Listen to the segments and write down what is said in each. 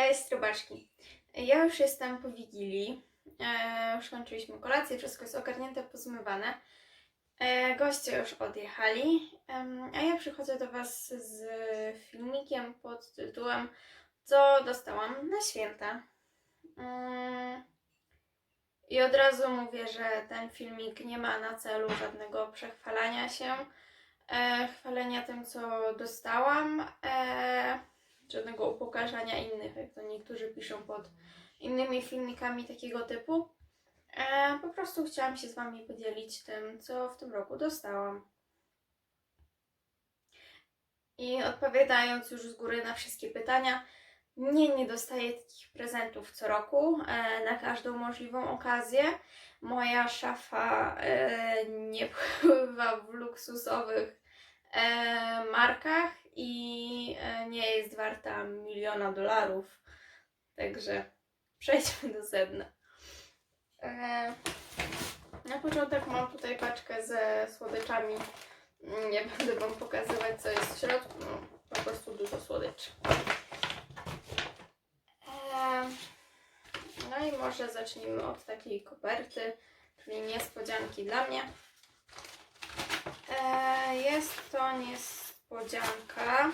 Cześć, robaczki. Ja już jestem po Wigilii. E, już kończyliśmy kolację, wszystko jest ogarnięte, pozmywane. E, goście już odjechali, a ja przychodzę do Was z filmikiem pod tytułem Co dostałam na święta. Mm, I od razu mówię, że ten filmik nie ma na celu żadnego przechwalania się, e, chwalenia tym, co dostałam. Żadnego upokarzania innych, jak to niektórzy piszą pod innymi filmikami takiego typu. E, po prostu chciałam się z Wami podzielić tym, co w tym roku dostałam. I odpowiadając już z góry na wszystkie pytania, nie, nie dostaję takich prezentów co roku, e, na każdą możliwą okazję. Moja szafa e, nie pływa w luksusowych markach i e, nie jest warta miliona dolarów. Także przejdźmy do sedna. E, na początek mam tutaj paczkę ze słodyczami. Nie będę Wam pokazywać, co jest w środku. No, po prostu dużo słodyczy. E, no i może zacznijmy od takiej koperty, czyli niespodzianki dla mnie. E, jest to niespodzianka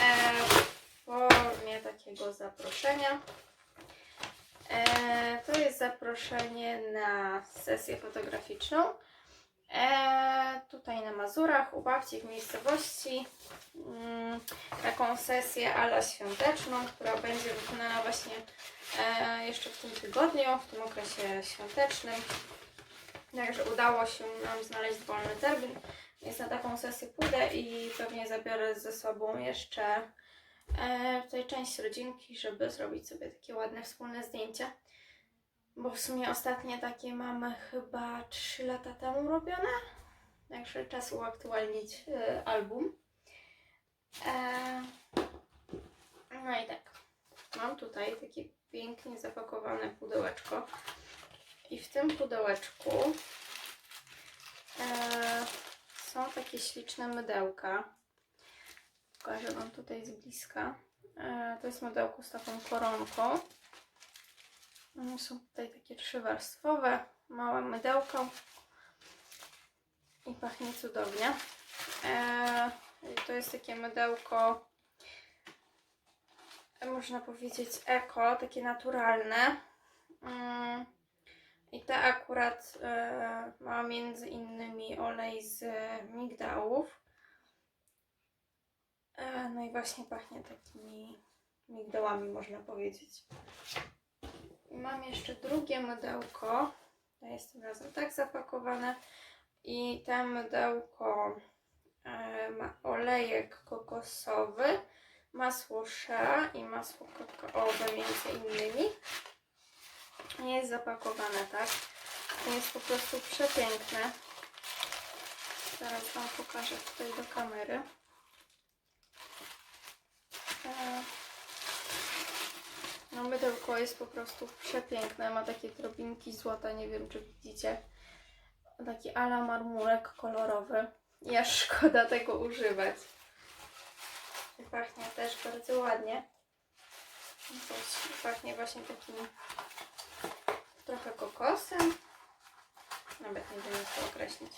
e, w formie takiego zaproszenia. E, to jest zaproszenie na sesję fotograficzną. E, tutaj na Mazurach, u babci w miejscowości. Mm, taką sesję ala świąteczną, która będzie wykonana właśnie e, jeszcze w tym tygodniu, w tym okresie świątecznym. Także udało się nam znaleźć wolny termin, więc na taką sesję pójdę i pewnie zabiorę ze sobą jeszcze e, tutaj część rodzinki, żeby zrobić sobie takie ładne wspólne zdjęcia. Bo w sumie ostatnie takie mamy chyba 3 lata temu robione. Także czas uaktualnić e, album. E, no i tak. Mam tutaj takie pięknie zapakowane pudełeczko. I w tym pudełeczku e, są takie śliczne mydełka. Pokażę Wam tutaj z bliska. E, to jest mydełko z taką koronką. One są tutaj takie trzywarstwowe, małe mydełko. I pachnie cudownie. E, to jest takie mydełko, można powiedzieć eko, takie naturalne. Mm, I te akurat e, ma między innymi olej z migdałów. E, no i właśnie pachnie takimi migdałami, można powiedzieć. I mam jeszcze drugie mydełko. To jest tym razem tak zapakowane. I to mydełko e, ma olejek kokosowy, masło shea i masło kakaowe między innymi. Jest zapakowane tak. To jest po prostu przepiękne. Zaraz Wam pokażę tutaj do kamery. E, No mydełko jest po prostu przepiękne. Ma takie drobinki złota, nie wiem czy widzicie. Taki ala marmurek kolorowy. Aż szkoda tego używać. Pachnie też bardzo ładnie. Pachnie właśnie takim trochę kokosem. Nawet nie wiem jak to określić.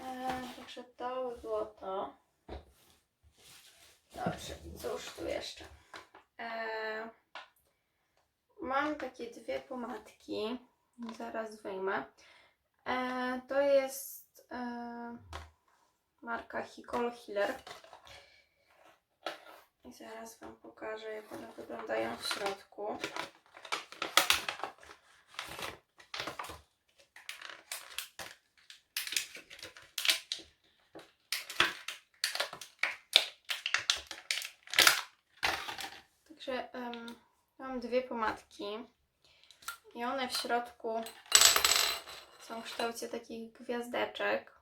Eee, także to by było to. Dobrze, cóż tu jeszcze? Eee, mam takie dwie pomadki. Zaraz wyjmę. Eee, to jest eee, marka Hicol Healer. I zaraz Wam pokażę, jak one wyglądają w środku. Em, mam dwie pomadki i one w środku są w kształcie takich gwiazdeczek.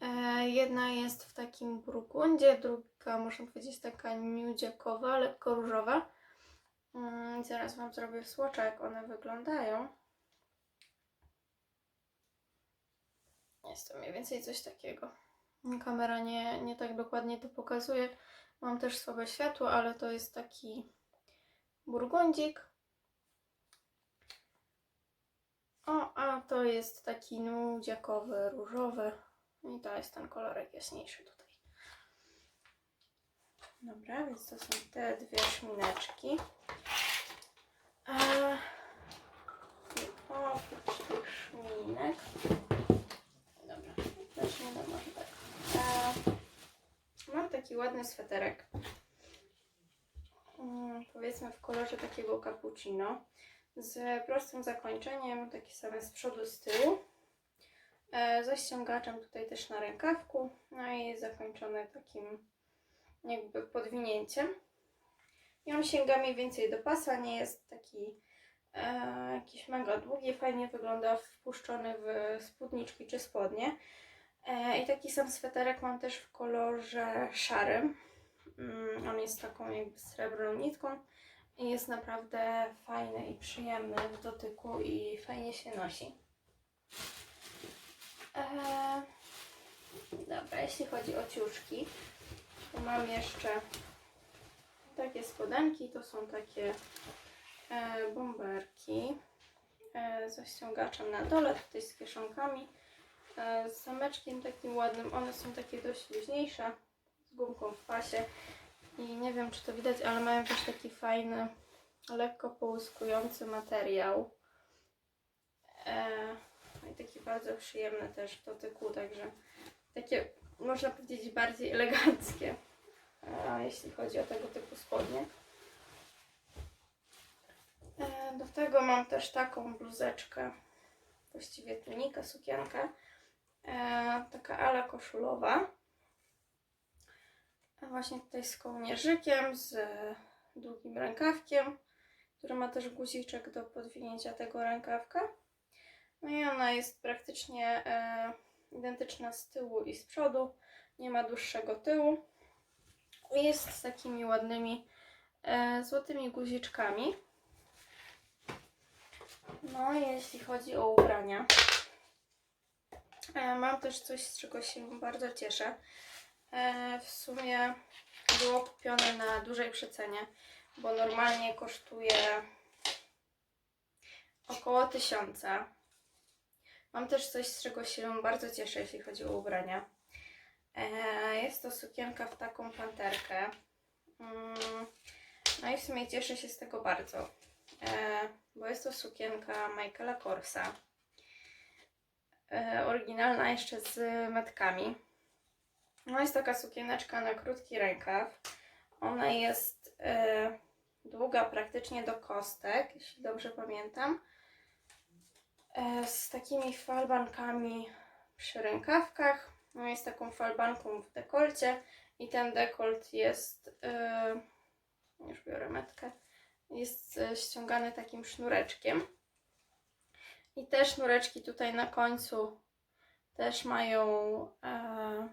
E, jedna jest w takim burgundzie, druga można powiedzieć taka miudziakowa, lekko różowa. Mm, zaraz Wam zrobię swatcha, jak one wyglądają. Jest to mniej więcej coś takiego. Kamera nie, nie tak dokładnie to pokazuje, Mam też słabe światło, ale to jest taki burgundzik. O, a to jest taki nudziakowy, różowy. I to jest ten kolorek jaśniejszy tutaj. Dobra, więc to są te dwie szmineczki. Eee, oprócz tych szminek. Dobra, zacznijmy może tak. Taki ładny sweterek. Mm, powiedzmy w kolorze takiego cappuccino. Z prostym zakończeniem, takie same z przodu, z tyłu. E, ze ściągaczem tutaj też na rękawku. No i zakończony takim jakby podwinięciem. I on sięga mniej więcej do pasa, nie jest taki e, jakiś mega długi, fajnie wygląda wpuszczony w spódniczki czy spodnie. E, I taki sam sweterek mam też w kolorze szarym. Mm, on jest taką jakby srebrną nitką i jest naprawdę fajny i przyjemny w dotyku i fajnie się nosi. Eee, dobra, jeśli chodzi o ciuszki, to mam jeszcze takie spodenki, to są takie e, bomberki e, ze ściągaczem na dole, tutaj z kieszonkami, z zameczkiem takim ładnym, one są takie dość luźniejsze, z gumką w pasie i nie wiem czy to widać, ale mają też taki fajny, lekko połyskujący materiał. E, no i taki bardzo przyjemny też w dotyku, także takie można powiedzieć bardziej eleganckie, e, jeśli chodzi o tego typu spodnie. E, do tego mam też taką bluzeczkę, właściwie tunika, sukienkę, e, taka ala koszulowa. A właśnie tutaj z kołnierzykiem, z długim rękawkiem, który ma też guziczek do podwinięcia tego rękawka. No i ona jest praktycznie e, identyczna z tyłu i z przodu. Nie ma dłuższego tyłu. Jest z takimi ładnymi e, złotymi guziczkami. No jeśli chodzi o ubrania, mam też coś, z czego się bardzo cieszę. E, w sumie było kupione na dużej przecenie, bo normalnie kosztuje około 1000. Mam też coś, z czego się bardzo cieszę, jeśli chodzi o ubrania. E, jest to sukienka w taką panterkę. Mm, no i w sumie cieszę się z tego bardzo, e, bo jest to sukienka Michaela Korsa. E, oryginalna jeszcze z metkami. No jest taka sukieneczka na krótki rękaw. Ona jest e, długa praktycznie do kostek, jeśli dobrze pamiętam. E, z takimi falbankami przy rękawkach. No jest taką falbanką w dekolcie i ten dekolt jest, już biorę metkę, jest ściągany takim sznureczkiem. I te sznureczki tutaj na końcu też mają e,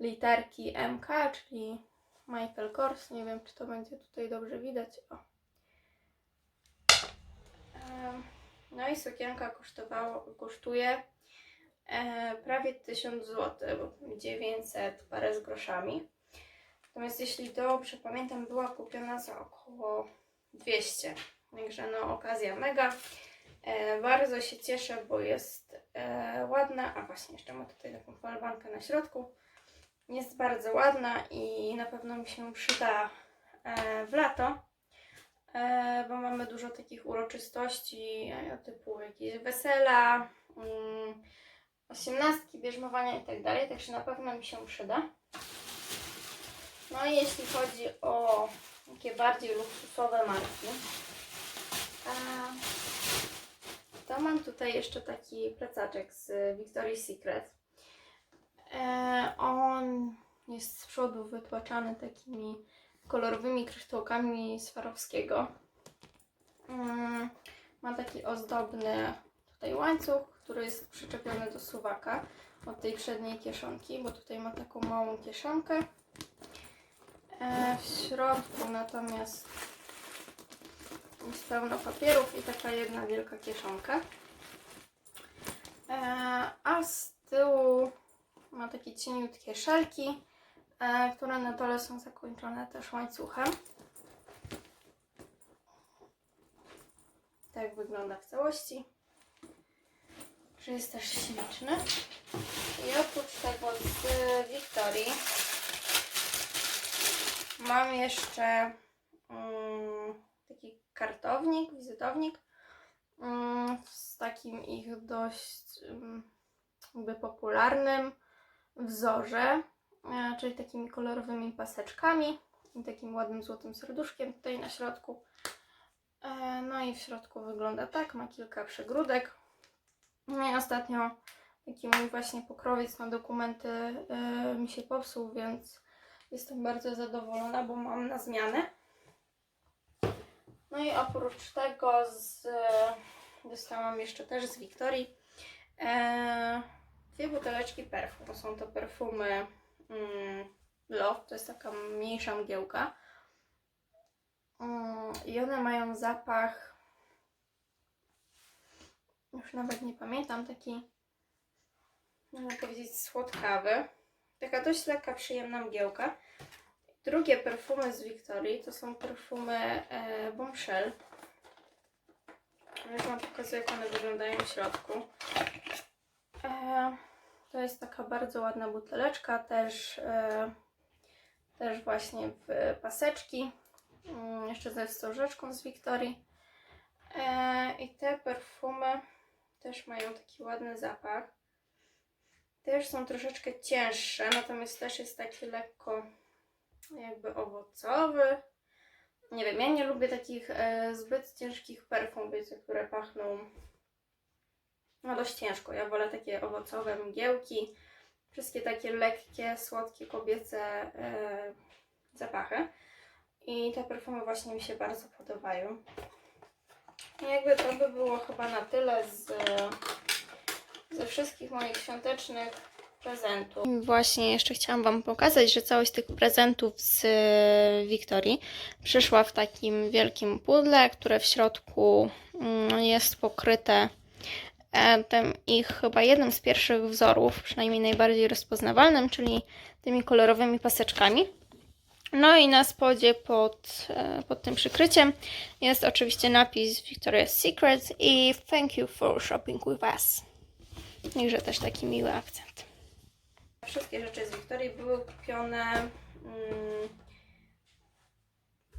literki MK, czyli Michael Kors. Nie wiem, czy to będzie tutaj dobrze widać. O. Em, No i sukienka kosztowało, kosztuje e, prawie 1000 zł, bo 900 parę z groszami. Natomiast jeśli dobrze pamiętam, była kupiona za około 200. Także no okazja mega. E, bardzo się cieszę, bo jest e, ładna. A właśnie, jeszcze ma tutaj taką falbankę na środku. Jest bardzo ładna i na pewno mi się przyda e, w lato, bo mamy dużo takich uroczystości typu jakieś wesela, mm, osiemnastki, bierzmowania i tak także na pewno mi się przyda. No i jeśli chodzi o takie bardziej luksusowe marki, to mam tutaj jeszcze taki plecaczek z Victoria's Secret. E, on jest z przodu wytłaczany takimi kolorowymi kryształkami Swarowskiego. Mm, ma taki ozdobny tutaj łańcuch, który jest przyczepiony do suwaka od tej przedniej kieszonki, bo tutaj ma taką małą kieszonkę. E, w środku natomiast jest pełno papierów i taka jedna wielka kieszonka. E, a z tyłu ma takie cieniutkie szelki e, które na dole są zakończone też łańcuchem. Tak wygląda w całości. Że jest też śliczny. I oprócz tego z Wiktorii mam jeszcze mm, taki kartownik, wizytownik mm, z takim ich dość mm, jakby popularnym wzorze, e, czyli takimi kolorowymi paseczkami i takim ładnym złotym serduszkiem tutaj na środku. E, No i w środku wygląda tak, ma kilka przegródek. No i ostatnio taki mój właśnie pokrowiec na dokumenty e, mi się popsuł, więc jestem bardzo zadowolona, bo mam na zmianę. No i oprócz tego z, dostałam jeszcze też z Wiktorii e, dwie buteleczki perfum. Są to perfumy mm, Love, to jest taka mniejsza mgiełka. Mm, I one mają zapach, już nawet nie pamiętam, taki, można powiedzieć, słodkawy. Taka dość lekka, przyjemna mgiełka. Drugie perfumy z Wiktorii to są perfumy e, Bombshell. Już Wam pokazuję, jak one wyglądają w środku. E, to jest taka bardzo ładna buteleczka, też, e, też właśnie w paseczki. Mm, jeszcze ze wstążeczką z Wiktorii. E, I te perfumy też mają taki ładny zapach. Też są troszeczkę cięższe, natomiast też jest taki lekko jakby owocowy. Nie wiem, ja nie lubię takich e, zbyt ciężkich perfum, wiecie, które pachną no dość ciężko. Ja wolę takie owocowe mgiełki, wszystkie takie lekkie, słodkie, kobiece e, zapachy. I te perfumy właśnie mi się bardzo podobają. I jakby to by było chyba na tyle z, ze wszystkich moich świątecznych prezentów. Właśnie jeszcze chciałam Wam pokazać, że całość tych prezentów z e, Wiktorii przyszła w takim wielkim pudle, które w środku mm, jest pokryte e, tym ich chyba jednym z pierwszych wzorów, przynajmniej najbardziej rozpoznawalnym, czyli tymi kolorowymi paseczkami. No i na spodzie pod, e, pod tym przykryciem jest oczywiście napis Victoria's Secret i Thank you for shopping with us. Także też taki miły akcent. Wszystkie rzeczy z Wiktorii były kupione mm,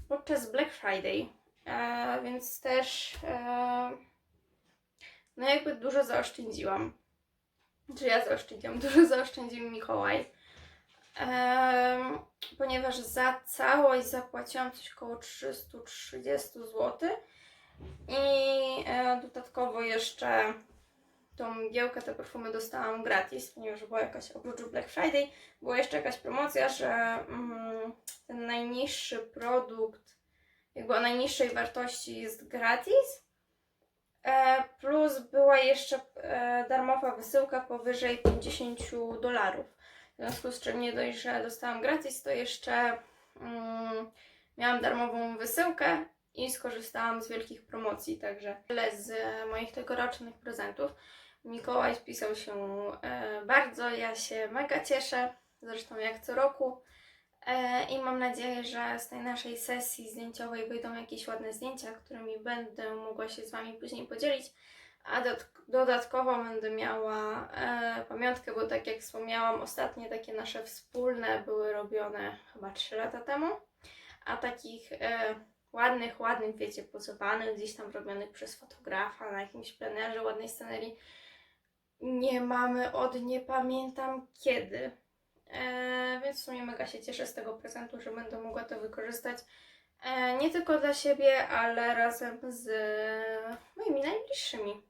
podczas Black Friday, e, więc też e, no jakby dużo zaoszczędziłam. Czy ja zaoszczędziłam? Dużo zaoszczędził Mikołaj. Em, ponieważ za całość zapłaciłam coś około 330 zł i e, dodatkowo jeszcze tą mgiełkę, te perfumy dostałam gratis, ponieważ była jakaś, oprócz Black Friday, była jeszcze jakaś promocja, że mm, ten najniższy produkt, jakby o najniższej wartości jest gratis, e, plus była jeszcze e, darmowa wysyłka powyżej 50 dolarów. W związku z czym nie dość, że dostałam gratis, to jeszcze mm, miałam darmową wysyłkę i skorzystałam z wielkich promocji, także tyle z moich tegorocznych prezentów. Mikołaj spisał się e, bardzo, ja się mega cieszę, zresztą jak co roku. E, I mam nadzieję, że z tej naszej sesji zdjęciowej wyjdą jakieś ładne zdjęcia, którymi będę mogła się z Wami później podzielić. A dod- dodatkowo będę miała e, pamiątkę, bo tak jak wspomniałam, ostatnie takie nasze wspólne były robione chyba 3 lata temu. A takich e, ładnych, ładnych, wiecie, pozowanych, gdzieś tam robionych przez fotografa na jakimś plenerze, ładnej scenerii nie mamy od nie pamiętam kiedy. E, więc w sumie mega się cieszę z tego prezentu, że będę mogła to wykorzystać e, nie tylko dla siebie, ale razem z moimi najbliższymi.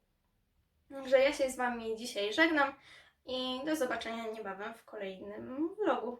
Także ja się z Wami dzisiaj żegnam i do zobaczenia niebawem w kolejnym vlogu.